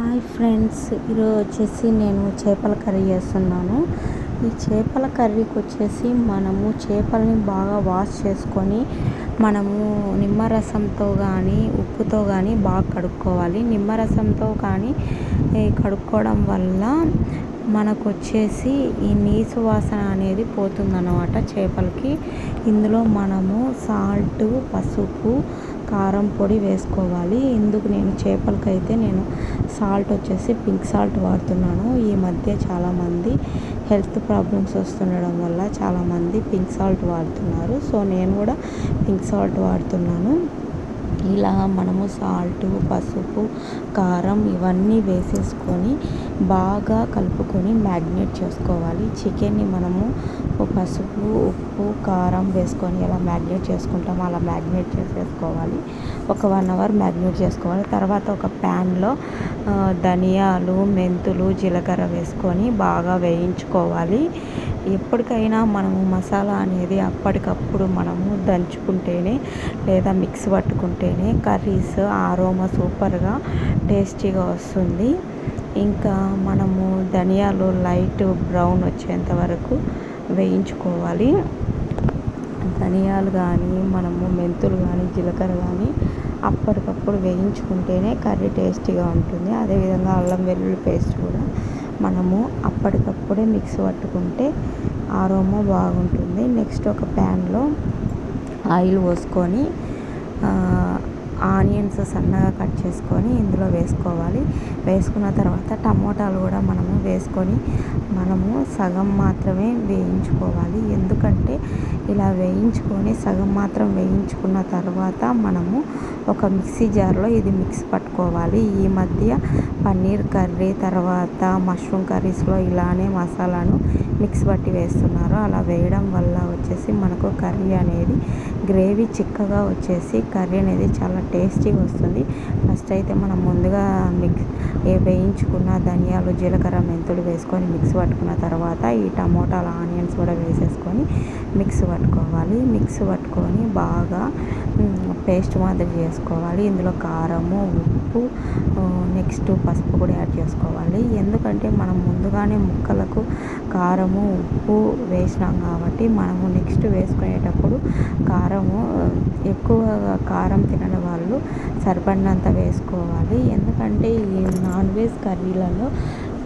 Hi friends ఈరోజు వచ్చేసి నేను చేపల కర్రీ చేస్తున్నాను. ఈ చేపల కర్రీకి వచ్చేసి మనము చేపల్ని బాగా వాష్ చేసుకొని మనము నిమ్మరసంతో కానీ ఉప్పుతో కానీ బాగా కడుక్కోవాలి. నిమ్మరసంతో కానీ కడుక్కోవడం వల్ల మనకు వచ్చేసి ఈ నీసు వాసన అనేది పోతుందన్నమాట చేపలకి. ఇందులో మనము సాల్ట్ పసుపు కారం పొడి వేసుకోవాలి. ఇందుకు నేను చేపలకైతే నేను సాల్ట్ వచ్చేసి పింక్ సాల్ట్ వాడుతున్నాను. ఈ మధ్య చాలామంది హెల్త్ ప్రాబ్లమ్స్ వస్తుండడం వల్ల చాలామంది పింక్ సాల్ట్ వాడుతున్నారు. సో నేను కూడా పింక్ సాల్ట్ వాడుతున్నాను. ఇలా మనము సాల్ట్ పసుపు కారం ఇవన్నీ వేసేసుకొని బాగా కలుపుకొని మ్యాగ్నేట్ చేసుకోవాలి. చికెన్ని మనము పసుపు ఉప్పు కారం వేసుకొని ఎలా మ్యాగ్నేట్ చేసుకుంటామో అలా మ్యాగ్నేట్ చేసేసుకోవాలి. ఒక వన్ అవర్ మ్యాగ్నేట్ చేసుకోవాలి. తర్వాత ఒక ప్యాన్లో ధనియాలు మెంతులు జీలకర్ర వేసుకొని బాగా వేయించుకోవాలి. ఎప్పటికైనా మనము మసాలా అనేది అప్పటికప్పుడు మనము దంచుకుంటేనే లేదా మిక్స్ పట్టుకుంటేనే కర్రీస్ ఆరోమా సూపర్గా టేస్టీగా వస్తుంది. ఇంకా మనము ధనియాలు లైట్ బ్రౌన్ వచ్చేంత వరకు వేయించుకోవాలి. ధనియాలు కానీ మనము మెంతులు కానీ జీలకర్ర కానీ అప్పటికప్పుడు వేయించుకుంటేనే కర్రీ టేస్టీగా ఉంటుంది. అదేవిధంగా అల్లం వెల్లుల్లి పేస్ట్ కూడా మనము అప్పటికప్పుడే మిక్స్ పట్టుకుంటే ఆరోమా బాగుంటుంది. నెక్స్ట్ ఒక ప్యాన్లో ఆయిల్ పోసుకొని ఆనియన్స్ సన్నగా కట్ చేసుకొని ఇందులో వేసుకోవాలి. వేసుకున్న తర్వాత టమోటాలు కూడా మనము వేసుకొని మనము సగం మాత్రమే వేయించుకోవాలి. ఎందుకంటే ఇలా వేయించుకొని సగం మాత్రం వేయించుకున్న తర్వాత మనము ఒక మిక్సీ జార్లో ఇది మిక్స్ పట్టుకోవాలి. ఈ మధ్య పన్నీర్ కర్రీ తర్వాత మష్రూమ్ కర్రీస్లో ఇలానే మసాలాను మిక్స్ పట్టి వేస్తున్నారు. అలా వేయడం వల్ల వచ్చేసి మనకు కర్రీ అనేది గ్రేవీ చిక్కగా వచ్చేసి కర్రీ అనేది చాలా టేస్టీగా వస్తుంది. ఫస్ట్ అయితే మనం ముందుగా మిక్స్ ఏ వేయించుకున్న ధనియాలు జీలకర్ర మెంతులు వేసుకొని మిక్స్ పట్టుకున్న తర్వాత ఈ టమోటాలు ఆనియన్స్ కూడా వేసేసుకొని మిక్స్ పట్టుకోవాలి. మిక్స్ పట్టుకొని బాగా పేస్ట్ మాదిరి చేసుకోవాలి. ఇందులో కారము ఉప్పు నెక్స్ట్ పసుపు కూడా యాడ్ చేసుకోవాలి. ఎందుకంటే మనం ముందుగానే ముక్కలకు కారము ఉప్పు వేసినాం కాబట్టి మనము నెక్స్ట్ వేసుకునేటప్పుడు కారము ఎక్కువ కారం తినని వాళ్ళు సరిపడినంత వేసుకోవాలి. ఎందుకంటే ఈ నాన్ వెజ్ కర్రీలలో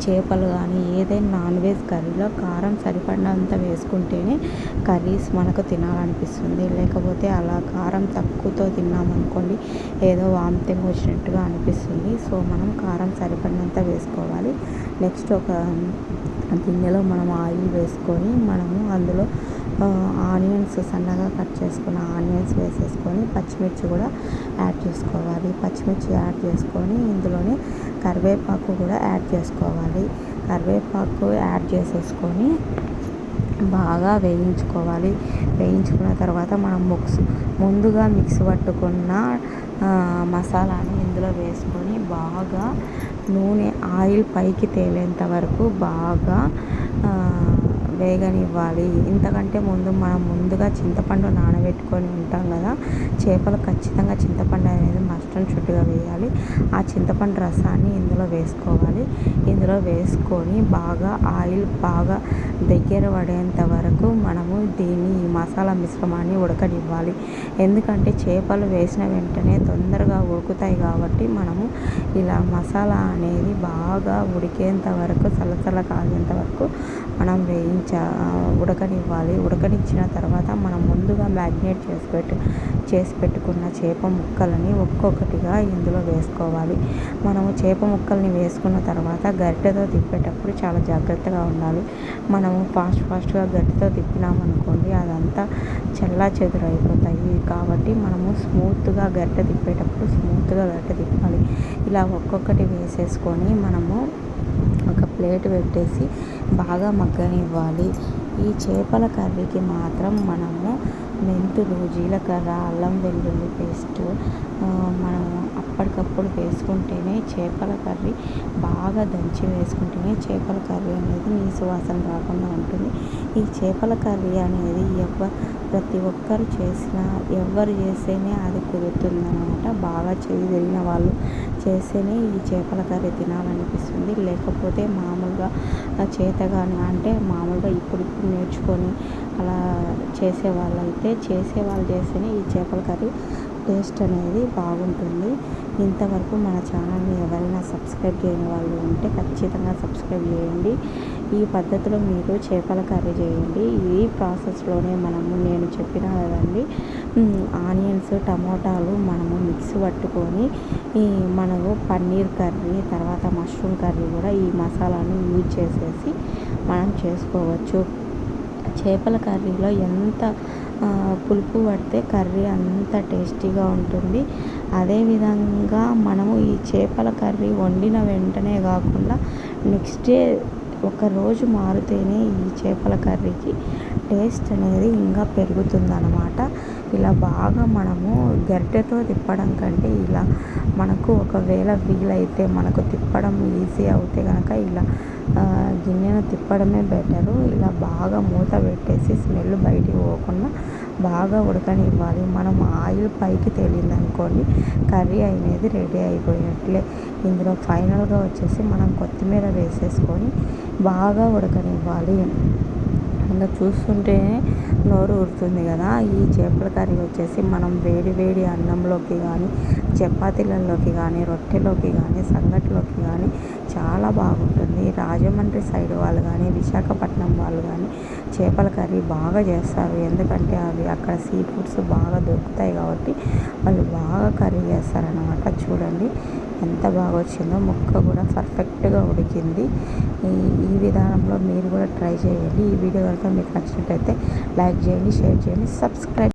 చేపలు కానీ ఏదైనా నాన్ వెజ్ కర్రీలో కారం సరిపడినంత వేసుకుంటేనే కర్రీస్ మనకు తినాలనిపిస్తుంది. లేకపోతే అలా కారం తక్కువతో తిన్నామనుకోండి ఏదో వామితింగ్ వచ్చినట్టుగా అనిపిస్తుంది. సో మనం కారం సరిపడినంత వేసుకోవాలి. నెక్స్ట్ ఒక గిన్నెలో మనం ఆయిల్ వేసుకొని మనము అందులో ఆనియన్స్ సన్నగా కట్ చేసుకున్న ఆనియన్స్ వేసేసుకొని పచ్చిమిర్చి కూడా యాడ్ చేసుకోవాలి. పచ్చిమిర్చి యాడ్ చేసుకొని ఇందులోనే కరివేపాకు కూడా యాడ్ చేసుకోవాలి. కరివేపాకు యాడ్ చేసేసుకొని బాగా వేయించుకోవాలి. వేయించుకున్న తర్వాత మనం ముక్స్ ముందుగా మిక్స్ పట్టుకున్న మసాలాని ఇందులో వేసుకొని బాగా నూనె ఆయిల్ పైకి తేలేంత వరకు బాగా వేగనివ్వాలి. ఇంతకంటే ముందు మనం ముందుగా చింతపండు నానబెట్టుకొని ఉంటాం కదా చేపలు ఖచ్చితంగా చింతపండు అనేది మస్ట్ అండ్ షుడ్గా వేయాలి. ఆ చింతపండు రసాన్ని ఇందులో వేసుకోవాలి. ఇందులో వేసుకొని బాగా ఆయిల్ బాగా దగ్గర పడేంత వరకు మనము దీన్ని ఈ మసాలా మిశ్రమాన్ని ఉడకనివ్వాలి. ఎందుకంటే చేపలు వేసిన వెంటనే తొందరగా ఉడుకుతాయి కాబట్టి మనము ఇలా మసాలా అనేది బాగా ఉడికేంత వరకు సలసల కాగేంత వరకు మనం వేయించ ఉడకనివ్వాలి. ఉడకనిచ్చిన తర్వాత మనం ముందుగా మ్యాగ్నేట్ చేసి పెట్టు చేసి పెట్టుకున్న చేప ముక్కలని ఒక్కొక్కటిగా ఇందులో వేసుకోవాలి. మనము చేప ముక్కల్ని వేసుకున్న తర్వాత గరిటెతో తిప్పేటప్పుడు చాలా జాగ్రత్తగా ఉండాలి. మనము ఫాస్ట్ ఫాస్ట్గా గరిటెతో తిప్పినామనుకోండి అదంతా చల్లా చెదురైపోతాయి కాబట్టి మనము స్మూత్గా గరిటె తిప్పేటప్పుడు స్మూత్గా గరిటె తిప్పాలి. ఇలా ఒక్కొక్కటి వేసేసుకొని మనము ప్లేట్ పెట్టేసి బాగా మగ్గనివ్వాలి. ఈ చేపల కర్రీకి మాత్రం మనము మెంతులు జీలకర్ర అల్లం వెల్లుల్లి పేస్ట్ మనము అప్పటికప్పుడు వేసుకుంటేనే చేపల కర్రీ బాగా దంచి వేసుకుంటేనే చేపల కర్రీ అనేది నీ సువాసన రాకుండా ఉంటుంది. ఈ చేపల కర్రీ అనేది ఎవ ప్రతి ఒక్కరు చేసిన ఎవరు చేస్తేనే అది కుదురుతుందనమాట బాగా చేయి తిరిగిన వాళ్ళు చేస్తేనే ఈ చేపల కర్రీ తినాలనిపిస్తుంది. లేకపోతే మామూలుగా చేతగాని అంటే మామూలుగా ఇప్పుడు ఇప్పుడు నేర్చుకొని అలా చేసే వాళ్ళైతే చేసే వాళ్ళు చేస్తేనే ఈ చేపల కర్రీ టేస్ట్ అనేది బాగుంటుంది. ఇంతవరకు మన ఛానల్ని ఎవరైనా సబ్స్క్రైబ్ చేయని వాళ్ళు ఉంటే ఖచ్చితంగా సబ్స్క్రైబ్ చేయండి. ఈ పద్ధతిలో మీరు చేపల కర్రీ చేయండి. ఈ ప్రాసెస్లోనే మనము నేను చెప్పిన కదండి ఆనియన్స్ టమోటాలు మనము మిక్స్ పట్టుకొని ఈ మనము పన్నీర్ కర్రీ తర్వాత మష్రూమ్ కర్రీ కూడా ఈ మసాలాను యూజ్ చేసేసి మనం చేసుకోవచ్చు. చేపల కర్రీలో ఎంత పులుపు పడితే కర్రీ అంత టేస్టీగా ఉంటుంది. అదేవిధంగా మనము ఈ చేపల కర్రీ వండిన వెంటనే కాకుండా నెక్స్ట్ డే ఒకరోజు మారితేనే ఈ చేపల కర్రీకి టేస్ట్ అనేది ఇంకా పెరుగుతుందన్నమాట. ఇలా బాగా మనము గరిటెతో తిప్పడం కంటే ఇలా మనకు ఒకవేళ వీలైతే మనకు తిప్పడం ఈజీ అవుతే కనుక ఇలా గిన్నెను తిప్పడమే బెటరు. ఇలా బాగా మూత పెట్టేసి స్మెల్ బయటికి పోకుండా బాగా ఉడకనివ్వాలి. మనం ఆయిల్ పైకి తేలిందనుకోండి కర్రీ అనేది రెడీ అయిపోయినట్లే. ఇందులో ఫైనల్గా వచ్చేసి మనం కొత్తిమీర వేసేసుకొని బాగా ఉడకనివ్వాలి. ఇంకా చూస్తుంటే నోరు ఊరుతుంది కదా. ఈ చేపల కర్రీ వచ్చేసి మనం వేడి వేడి అన్నంలోకి కానీ చపాతీలలోకి కానీ రొట్టెలోకి కానీ సంగటిలోకి కానీ చాలా బాగుంటుంది. రాజమండ్రి సైడ్ వాళ్ళు కానీ విశాఖపట్నం వాళ్ళు కానీ చేపల కర్రీ బాగా చేస్తారు. ఎందుకంటే అవి అక్కడ సీ ఫుడ్స్ బాగా దొరుకుతాయి కాబట్టి వాళ్ళు బాగా కర్రీ చేస్తారనమాట చూడండి. ఎంత బాగా వచ్చిందో ముక్క కూడా పర్ఫెక్ట్గా ఉడికింది. ఈ ఈ విధానంలో మీరు కూడా ట్రై చేయండి. ఈ వీడియో కనుక మీకు నచ్చినట్టయితే లైక్ చేయండి షేర్ చేయండి సబ్స్క్రైబ్